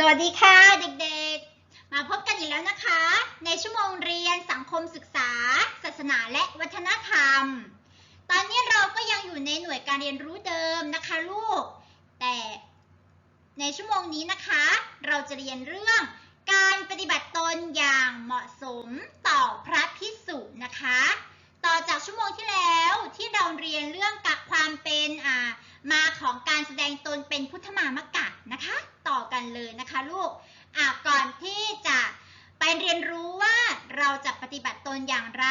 สวัสดีค่ะเด็กๆ มาพบกันอีกแล้วนะคะ ในชั่วโมงเรียนสังคมศึกษา ศาสนาและวัฒนธรรม ตอนนี้เราก็ยังอยู่ในหน่วยการเรียนรู้เดิมนะคะลูก แต่ในชั่วโมงนี้นะคะ เราจะเรียนเรื่องการปฏิบัติตนอย่างเหมาะสมต่อพระพิสุนะคะ ต่อจากชั่วโมงที่แล้วที่เราเรียนเรื่องกับความเป็นมาของการแสดงตนเป็นพุทธมามกะนะคะ ต่อกัน เลยนะคะลูกอะก่อนที่จะไปเรียนรู้ว่าเราจะปฏิบัติตนอย่างไร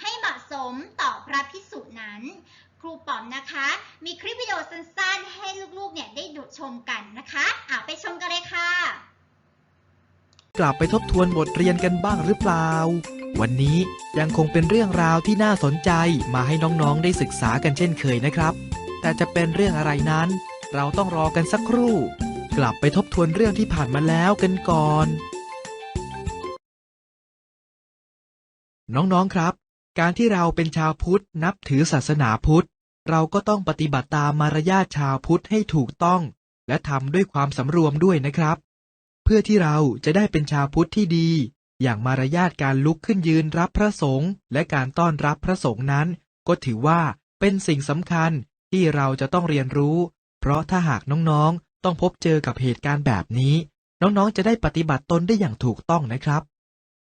ให้เหมาะสมต่อพระพิสุนั้น ครูป๋อมนะคะ มีคลิปวิดีโอสั้นๆ ให้ลูกๆ เนี่ยได้ดูชมกันนะคะอะไปชมกันเลยค่ะ กลับไปทบทวนบทเรียนกันบ้างหรือเปล่า วันนี้ยังคงเป็นเรื่องราวที่น่าสนใจมาให้น้องๆ ได้ศึกษากันเช่นเคยนะครับ แต่จะเป็นเรื่องอะไรนั้น เราต้องรอกันสักครู่ กลับไปทบทวนเรื่องที่ผ่านมาแล้วกันก่อน น้องๆครับ การที่เราเป็นชาวพุทธนับถือศาสนาพุทธ เราก็ต้องปฏิบัติตามมารยาทชาวพุทธให้ถูกต้อง และทำด้วยความสำรวมด้วยนะครับ เพื่อที่เราจะได้เป็นชาวพุทธที่ดี อย่างมารยาทการลุกขึ้นยืนรับพระสงฆ์และการต้อนรับพระสงฆ์นั้น ก็ถือว่าเป็นสิ่งสำคัญที่เราจะต้องเรียนรู้ เพราะถ้าหากน้องๆ ต้องพบเจอกับเหตุการณ์แบบนี้ น้องๆ จะได้ปฏิบัติตนได้อย่างถูกต้องนะครับ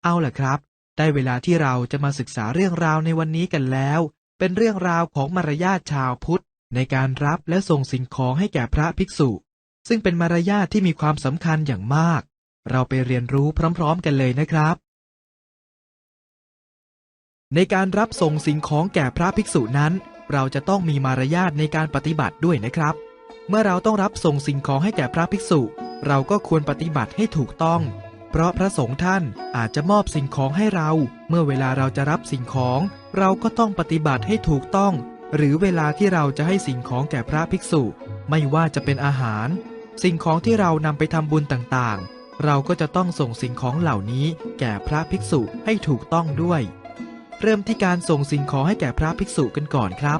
เอาล่ะครับ ได้เวลาที่เราจะมาศึกษาเรื่องราวในวันนี้กันแล้ว เป็นเรื่องราวของมารยาทชาวพุทธ ในการรับและส่งสิ่งของให้แก่พระภิกษุ ซึ่งเป็นมารยาทที่มีความสำคัญอย่างมาก เราไปเรียนรู้พร้อมๆ กันเลยนะครับ ในการรับส่งสิ่งของแก่พระภิกษุนั้น เราจะต้องมีมารยาทในการปฏิบัติด้วยนะครับ เมื่อเราต้องรับส่งสิ่งของให้แก่พระภิกษุ เราก็ควรปฏิบัติให้ถูกต้อง เพราะพระสงฆ์ท่านอาจจะมอบสิ่งของให้เรา เมื่อเวลาเราจะรับสิ่งของ เราก็ต้องปฏิบัติให้ถูกต้อง หรือเวลาที่เราจะให้สิ่งของแก่พระภิกษุ ไม่ว่าจะเป็นอาหาร สิ่งของที่เรานำไปทำบุญต่างๆ เราก็จะต้องส่งสิ่งของเหล่านี้ แก่พระภิกษุให้ถูกต้องด้วย เริ่มที่การส่งสิ่งของให้แก่พระภิกษุกันก่อนครับ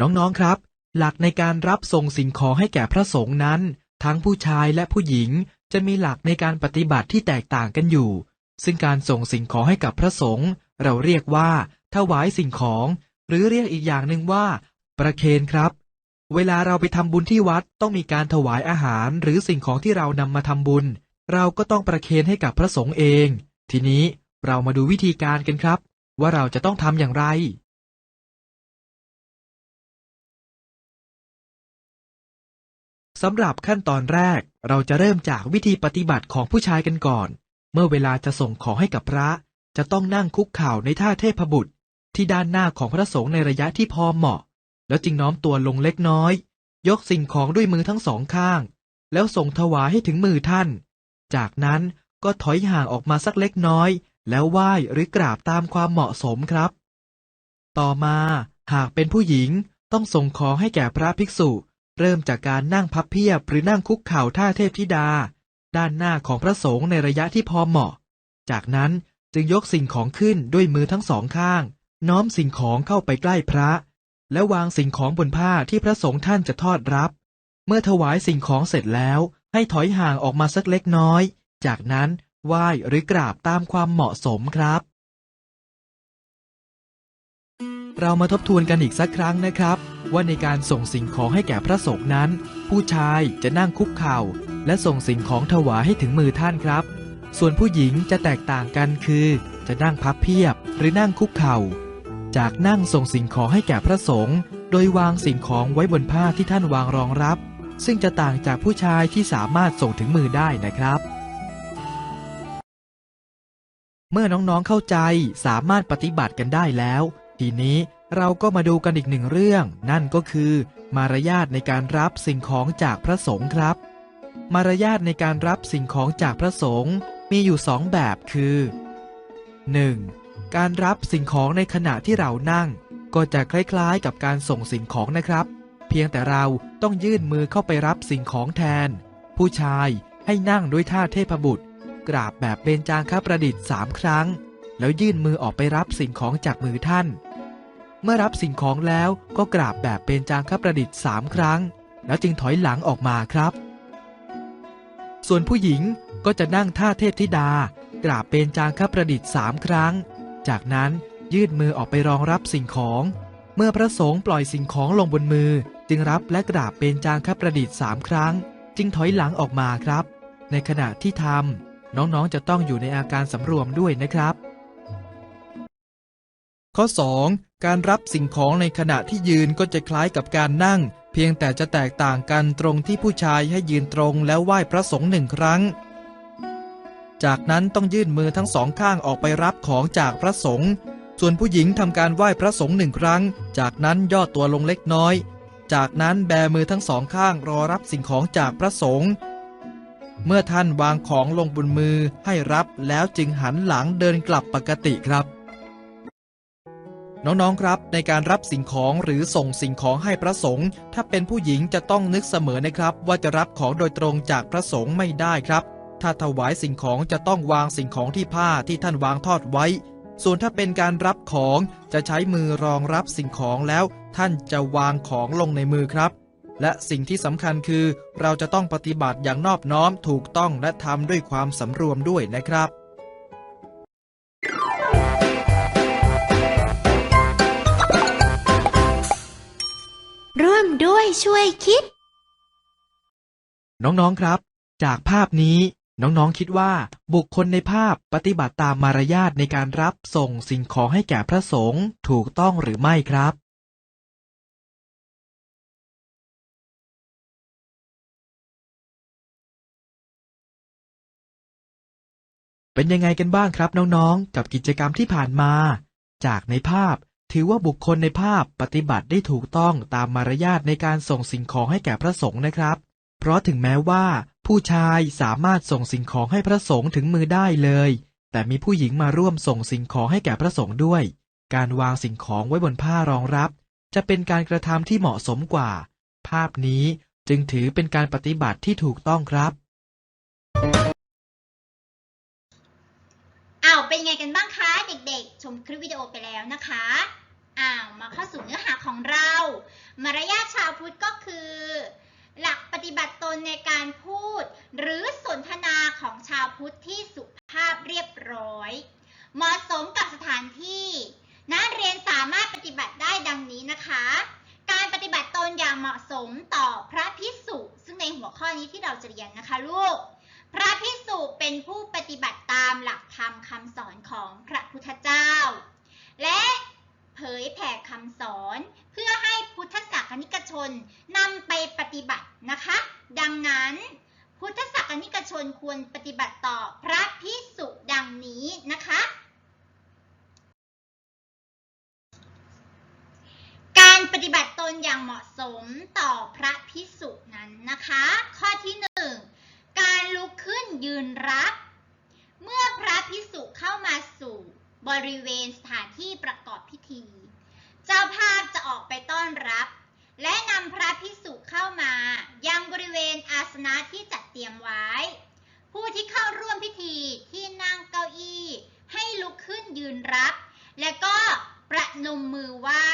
น้องๆครับ หลักในการรับส่งสิ่งของให้แก่พระสงฆ์นั้น ทั้งผู้ชายและผู้หญิงจะมีหลักในการปฏิบัติที่แตกต่างกันอยู่ ซึ่งการส่งสิ่งของให้กับพระสงฆ์เราเรียกว่าถวายสิ่งของ หรือเรียกอีกอย่างหนึ่งว่า ประเคนครับ เวลาเราไปทำบุญที่วัดต้องมีการถวายอาหารหรือสิ่งของที่เรานำมาทำบุญ เราก็ต้องประเคนให้กับพระสงฆ์เอง ทีนี้เรามาดูวิธีการกันครับ ว่าเราจะต้องทำอย่างไร สำหรับขั้นตอนแรก เราจะเริ่มจากวิธีปฏิบัติของผู้ชายกันก่อน เมื่อเวลาจะส่งของให้กับพระ จะต้องนั่งคุกเข่าในท่าเทพบุตร ที่ด้านหน้าของพระสงฆ์ในระยะที่พอเหมาะ แล้วจึงน้อมตัวลงเล็กน้อย ยกสิ่งของด้วยมือทั้งสองข้าง แล้วส่งถวายให้ถึงมือท่าน จากนั้นก็ถอยห่างออกมาสักเล็กน้อย แล้วไหว้หรือกราบตามความเหมาะสมครับ ต่อมาหากเป็นผู้หญิงต้องส่งของให้แก่พระภิกษุ เริ่มจากการนั่งพับเพียบหรือนั่งคุกเข่าท่าเทพธิดา ด้านหน้าของพระสงฆ์ในระยะที่พอเหมาะ จากนั้นจึงยกสิ่งของขึ้นด้วยมือทั้งสองข้าง น้อมสิ่งของเข้าไปใกล้พระ และวางสิ่งของบนผ้าที่พระสงฆ์ท่านจะทอดรับ เมื่อถวายสิ่งของเสร็จแล้วให้ถอยห่างออกมาสักเล็กน้อย จากนั้นไหว้หรือกราบตามความเหมาะสมครับ เรามาทบทวนกันอีกสักครั้งนะครับ ว่าในการส่งสิ่งของให้แก่พระสงฆ์นั้น ผู้ชายจะนั่งคุกเข่า และส่งสิ่งของถวายให้ถึงมือท่านครับ ส่วนผู้หญิงจะแตกต่างกันคือ จะนั่งพับเพียบหรือนั่งคุกเข่า จากนั่งส่งสิ่งของให้แก่พระสงฆ์โดยวางสิ่งของไว้บนผ้าที่ท่านวางรองรับ ซึ่งจะต่างจากผู้ชายที่สามารถส่งถึงมือได้นะครับเมื่อน้องๆเข้าใจสามารถปฏิบัติกันได้แล้ว ทีนี้เราก็มาดูกันอีกหนึ่งเรื่อง นั่นก็คือ มารยาทในการรับสิ่งของจากพระสงฆ์ครับ มารยาทในการรับสิ่งของจากพระสงฆ์มีอยู่สองแบบคือ 1. การรับสิ่งของในขณะที่เรานั่ง ก็จะคล้ายๆ กับการส่งสิ่งของนะครับ เพียงแต่เราต้องยื่นมือเข้าไปรับสิ่งของแทน ผู้ชายให้นั่งด้วยท่าเทพบุตร กราบแบบเบญจางคประดิษฐ์สามครั้ง แล้วยื่นมือออกไปรับสิ่งของจากมือท่าน เมื่อรับสิ่งของแล้วก็กราบแบบเป็นจางคประดิษฐ์สามครั้ง แล้วจึงถอยหลังออกมาครับ ส่วนผู้หญิงก็จะนั่งท่าเทพธิดา กราบเป็นจางคประดิษฐ์สามครั้ง จากนั้นยื่นมือออกไปรองรับสิ่งของ เมื่อพระสงฆ์ปล่อยสิ่งของลงบนมือ จึงรับและกราบเป็นจางคประดิษฐ์สามครั้ง จึงถอยหลังออกมาครับ ในขณะที่ทำน้องๆจะต้องอยู่ในอาการสำรวมด้วยนะครับ ข้อ 2. การรับสิ่งของในขณะที่ยืนก็จะคล้ายกับการนั่ง เพียงแต่จะแตกต่างกันตรงที่ผู้ชายให้ยืนตรงแล้วไหว้พระสงฆ์หนึ่งครั้ง จากนั้นต้องยื่นมือทั้งสองข้างออกไปรับของจากพระสงฆ์ส่วนผู้หญิงทำการไหว้พระสงฆ์หนึ่งครั้ง จากนั้นย่อตัวลงเล็กน้อย จากนั้นแบมือทั้งสองข้างรอรับสิ่งของจากพระสงฆ์เมื่อท่านวางของลงบนมือให้รับแล้วจึงหันหลังเดินกลับปกติครับ น้องๆครับ ในการรับสิ่งของหรือส่งสิ่งของให้พระสงฆ์ถ้าเป็นผู้หญิงจะต้องนึกเสมอนะครับ ว่าจะรับของโดยตรงจากพระสงฆ์ไม่ได้ครับ ถ้าถวายสิ่งของจะต้องวางสิ่งของที่ผ้าที่ท่านวางทอดไว้ ส่วนถ้าเป็นการรับของจะใช้มือรองรับสิ่งของแล้ว ท่านจะวางของลงในมือครับ และสิ่งที่สำคัญคือ เราจะต้องปฏิบัติอย่างนอบน้อมถูกต้องและทำด้วยความสำรวมด้วยนะครับ ร่วมด้วยช่วยคิด น้องๆครับ จากภาพนี้น้องๆคิดว่าบุคคลในภาพปฏิบัติตามมารยาทในการรับส่งสิ่งของให้แก่พระสงฆ์ถูกต้องหรือไม่ครับ เป็นยังไงกันบ้างครับน้องๆ กับกิจกรรมที่ผ่านมา จากในภาพ ถือว่าบุคคลในภาพปฏิบัติได้ถูกต้องตามมารยาทในการส่งสิ่งของให้แก่พระสงฆ์นะครับ เพราะถึงแม้ว่า ผู้ชายสามารถส่งสิ่งของให้พระสงฆ์ถึงมือได้เลย แต่มีผู้หญิงมาร่วมส่งสิ่งของให้แก่พระสงฆ์ด้วย การวางสิ่งของไว้บนผ้ารองรับ จะเป็นการกระทำที่เหมาะสมกว่า ภาพนี้จึงถือเป็นการปฏิบัติที่ถูกต้องครับ อ้าวเป็นไงกันบ้างคะเด็กๆ ชมคลิปวิดีโอไปแล้วนะคะอ้าวมาเข้าสู่เนื้อหาของเรา มารยาทชาวพุทธก็คือ หลักปฏิบัติตนในการพูด หรือสนทนาของชาวพุทธที่สุภาพเรียบร้อย เหมาะสมกับสถานที่นักเรียนสามารถปฏิบัติได้ดังนี้นะคะ การปฏิบัติตนอย่างเหมาะสมต่อพระพิสุซึ่งในหัวข้อนี้ที่เราจะเรียนนะคะลูก พระพิสุเป็นผู้ปฏิบัติตามหลักธรรมคำสอนของพระพุทธเจ้า และเผยแผ่คำสอนเพื่อให้พุทธศาสนิกชนนำไปปฏิบัตินะคะ ดังนั้นพุทธศาสนิกชนควรปฏิบัติต่อพระพิสุดังนี้นะคะ การปฏิบัติตนอย่างเหมาะสมต่อพระพิสุนั้นนะคะ ข้อที่หนึ่ง การลุกขึ้นยืนรับ เมื่อพระพิสุเข้ามาสู่บริเวณสถานที่ประกอบพิธี เจ้าภาพจะออกไปต้อนรับ และนำพระพิสุเข้ามายังบริเวณอาสนะที่จัดเตรียมไว้ ผู้ที่เข้าร่วมพิธีที่นั่งเก้าอี้ให้ลุกขึ้นยืนรับ และก็ประนมมือไหว้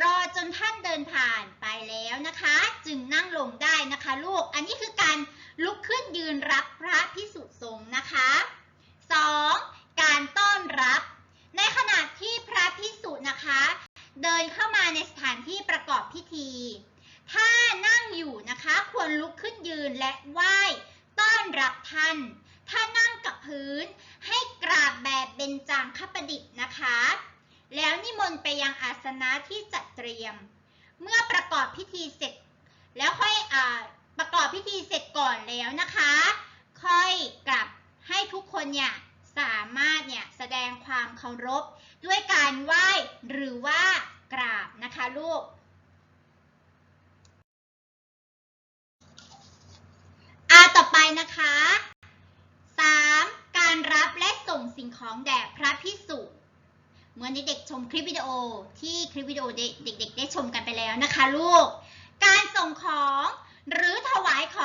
รอจนท่านเดินผ่านไปแล้วนะคะ จึงนั่งลงได้นะคะลูก อันนี้คือการ ลุกขึ้นยืนรับพระพิสุสงฆ์นะคะ 2. การต้อนรับ ในขณะที่พระพิสุนะคะ เดินเข้ามาในสถานที่ประกอบพิธี ถ้านั่งอยู่นะคะควรลุกขึ้นยืนและไหว้ต้อนรับท่าน ถ้านั่งกับพื้นให้กราบแบบเบญจางคประดิษฐ์นะคะ แล้วนิมนต์ไปยังอาสนะที่จัดเตรียม เมื่อประกอบพิธีเสร็จ แล้วค่อยอา อบพิธีเสร็จก่อนแล้วนะคะ ค่อยกลับให้ทุกคนเนี่ยสามารถเนี่ยแสดงความเคารพ ด้วยการไหว้หรือว่ากราบนะคะลูกอาต่อไปนะคะ 3. การรับและส่งสิ่งของแด่พระพิสุเหมือนเด็กๆชมคลิปวิดีโอที่คลิปวิดีโอเด็กๆได้ชมกันไปแล้วนะคะลูก การส่งของ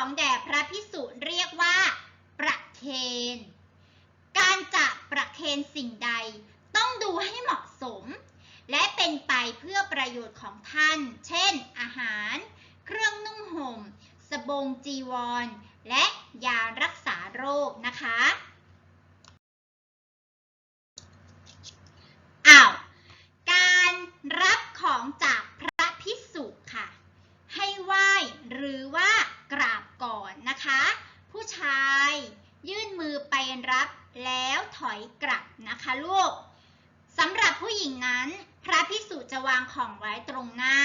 ของแด่พระพิสุเรียกว่า ประเคน การจะประเคนสิ่งใด ต้องดูให้เหมาะสม และเป็นไปเพื่อประโยชน์ของท่าน เช่น อาหาร เครื่องนุ่งห่ม สบงจีวร และยารักษาโรคนะคะอ้าวการรับของจากพระพิสุค่ะ ให้ไหว้หรือว่ากราบก่อนนะคะ ผู้ ชาย ยื่นมือไปรับแล้วถอยกลับนะคะลูกสำหรับผู้หญิงนั้น พระพิสุจะวางของไว้ตรงหน้า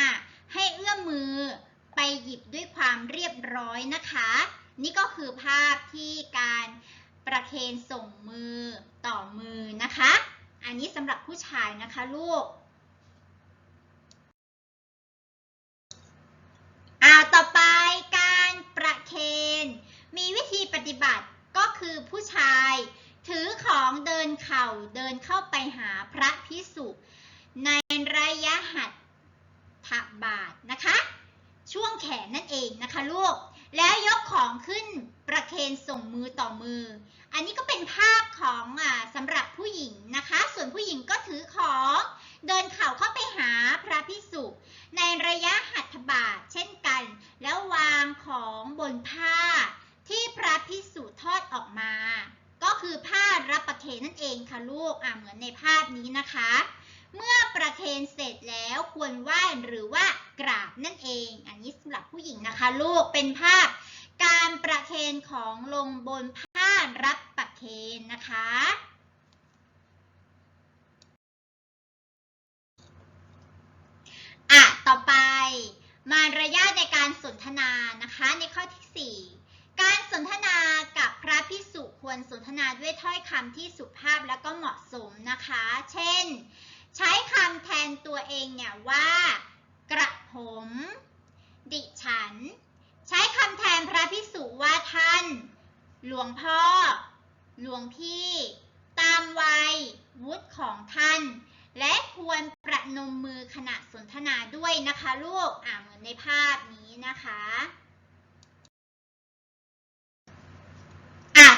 ให้เอื้อมมือไปหยิบด้วยความเรียบร้อยนะคะ นี่ก็คือภาพที่การประเคนส่งมือต่อมือนะคะ อันนี้สำหรับผู้ชายนะคะลูก อ่าต่อไปการประเคน มีวิธีปฏิบัติก็คือ ผู้ชาย ถือของเดินเข่าเดินเข้าไปหาพระพิสุในระยะหัตถบาทนะคะ ช่วงแขนนั่นเองนะคะลูก แล้วยกของขึ้นประเคนส่งมือต่อมือ อันนี้ก็เป็นภาพของอ่าสำหรับผู้หญิงนะคะ ส่วนผู้หญิงก็ถือของเดินเข่าเข้าไปหาพระพิสุในระยะหัตถบาทเช่นกัน แล้ววางของบนผ้าที่พระพิสุทอดออกมา ก็คือผ้ารับประเค นนั่นเองค่ะลูกอ่าเหมือนในภาพนี้นะคะ เมื่อประเคนเสร็จแล้วควรไหว้หรือว่ากราบนั่นเอง อันนี้สำหรับผู้หญิงนะคะ ลูกเป็นภาพ การประเคนของลงบนผ้ารับประเคนนะคะอะต่อไปมารยาทในการสนทนานะคะในข้อที่ 4 การสนทนา พระพิสุควรสนทนาด้วยถ้อยคำที่สุภาพและก็เหมาะสมนะคะ เช่น ใช้คำแทนตัวเองเนี่ยว่า กระผม ดิฉัน ใช้คำแทนพระพิสุว่าท่าน หลวงพ่อ หลวงพี่ ตามวัย วุฒิของท่าน และควรประนมมือขณะสนทนาด้วยนะคะลูก อ่าเหมือนในภาพนี้นะคะ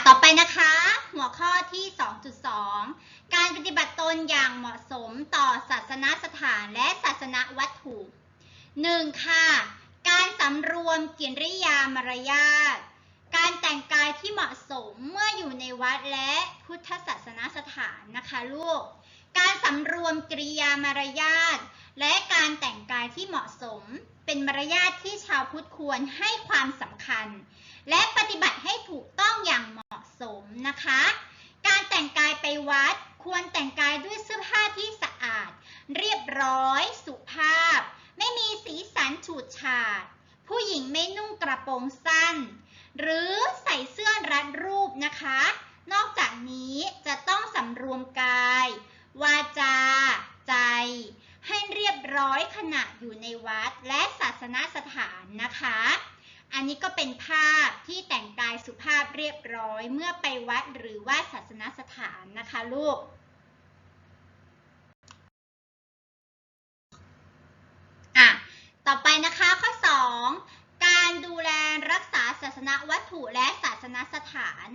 ต่อไปนะคะ หัวข้อที่ 2.2 การปฏิบัติตนอย่างเหมาะสมต่อศาสนสถานและศาสนวัตถุ 1. ค่ะ การสำรวมกิริยามารยาท การแต่งกายที่เหมาะสมเมื่ออยู่ในวัดและพุทธศาสนสถานนะคะลูก การสำรวมกิริยามารยาท และการแต่งกายที่เหมาะสม เป็นมารยาทที่ชาวพุทธควรให้ความสำคัญ และปฏิบัติให้ถูกต้องอย่างเหมาะ สมนะคะ การแต่งกายไปวัดควรแต่งกายด้วยเสื้อผ้าที่สะอาด เรียบร้อย สุภาพ ไม่มีสีสันฉูดฉาด ผู้หญิงไม่นุ่งกระโปรงสั้น หรือใส่เสื้อรัดรูปนะคะ นอกจากนี้จะต้องสำรวมกาย วาจา ใจ ให้เรียบร้อยขณะอยู่ในวัดและศาสนสถานนะคะ อันนี้ก็เป็นภาพที่แต่งกายสุภาพเรียบร้อยเมื่อไปวัดหรือว่าศาสนสถานนะคะลูก อะ ต่อไปนะคะข้อ 2 การดูแลรักษาศาสนวัตถุและศาสนสถาน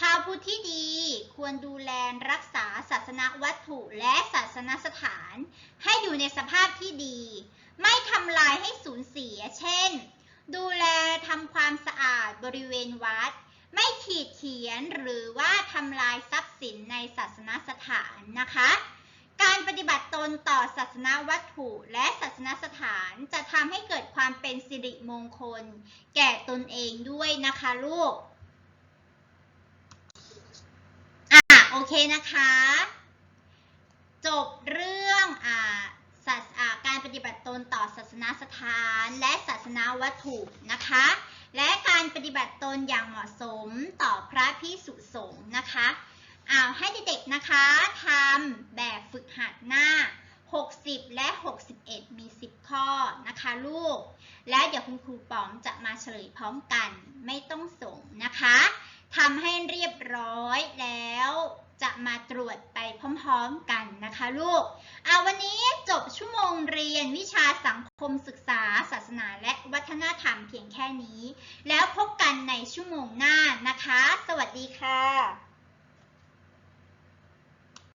ชาวพุทธที่ดีควรดูแลรักษาศาสนวัตถุและศาสนสถาน ให้อยู่ในสภาพที่ดี ไม่ทำลายให้สูญเสีย เช่น ดูแลทำความสะอาดบริเวณวัด ไม่ขีดเขียนหรือว่าทำลายทรัพย์สินในศาสนสถานนะคะ การปฏิบัติตนต่อศาสนาวัตถุและศาสนสถานจะทำให้เกิดความเป็นสิริมงคล แก่ตนเองด้วยนะคะลูก อะโอเคนะคะ จบเรื่องอ่าศาสอ่า การปฏิบัติตนต่อศาสนาสถานและศาสนาวัตถุนะคะ และการปฏิบัติตนอย่างเหมาะสมต่อพระพิสุสงฆ์นะคะเอาให้เด็กๆนะคะทำแบบฝึกหัดหน้า 60 และ 61 มี 10 ข้อนะคะลูก และเดี๋ยวคุณครูป๋อมจะมาเฉลยพร้อมกันไม่ต้องส่งนะคะทำให้เรียบร้อยแล้ว จะมาตรวจไปพร้อมๆกันนะคะลูกเอาวันนี้จบชั่วโมงเรียนวิชาสังคมศึกษา ศาสนาและวัฒนธรรมเพียงแค่นี้ แล้วพบกันในชั่วโมงหน้านะคะ สวัสดีค่ะ